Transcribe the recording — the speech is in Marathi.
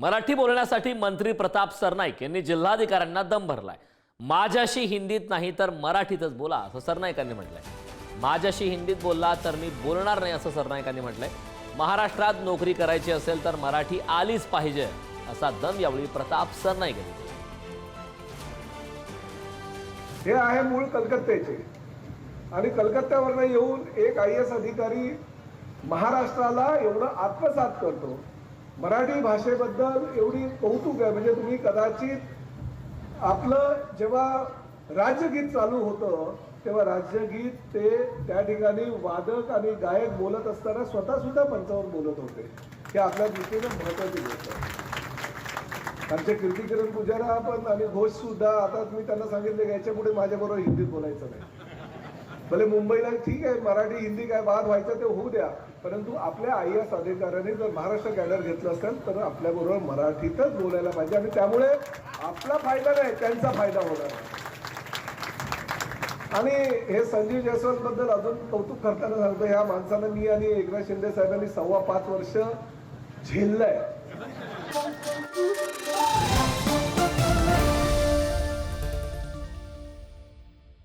मराठी बोलण्यासाठी मंत्री प्रताप सरनाईक यांनी जिल्हाधिकाऱ्यांना दम भरलाय. माझ्याशी हिंदीत नाही तर मराठीतच बोला असं सरनाईकांनी म्हटलंय. माझ्याशी हिंदीत बोलला तर मी बोलणार नाही असं सरनाईकांनी म्हटलंय. महाराष्ट्रात नोकरी करायची असेल तर मराठी आलीच पाहिजे असा दम यावेळी प्रताप सरनाईक यांनी हे आहे मूळ कलकत्त्याचे. आणि कलकत्त्यावरनं येऊन एक आय एस अधिकारी महाराष्ट्राला एवढं आत्मसात करतो मराठी भाषेबद्दल एवढी कौतुक आहे. म्हणजे तुम्ही कदाचित आपलं जेव्हा राज्यगीत चालू होतं तेव्हा राज्यगीत ते त्या ठिकाणी वादक आणि गायक बोलत असताना स्वतःसुद्धा पंचावर मंचावर बोलत होते. हे आपल्या दृष्टीनं महत्वाची गोष्ट आहे. आमचे कीर्तिकिरण पुजारा पण आणि घोषसुद्धा आता मी त्यांना सांगितले की याच्यापुढे माझ्याबरोबर हिंदीत बोलायचं नाही. भले मुंबईला ठीक आहे मराठी हिंदी काय वाद व्हायचं ते होऊ द्या परंतु आपल्या आय एस अधिकाऱ्याने जर महाराष्ट्र कॅडर घेतलं असेल तर आपल्याबरोबर मराठीतच बोलायला पाहिजे आणि त्यामुळे आपला फायदा नाही त्यांचा फायदा होणार आणि हे संजीव जयस्वाल बद्दल अजून कौतुक करताना सांगतो ह्या माणसानं मी आणि एकनाथ शिंदे साहेबांनी सव्वा पाच वर्ष झेललंय.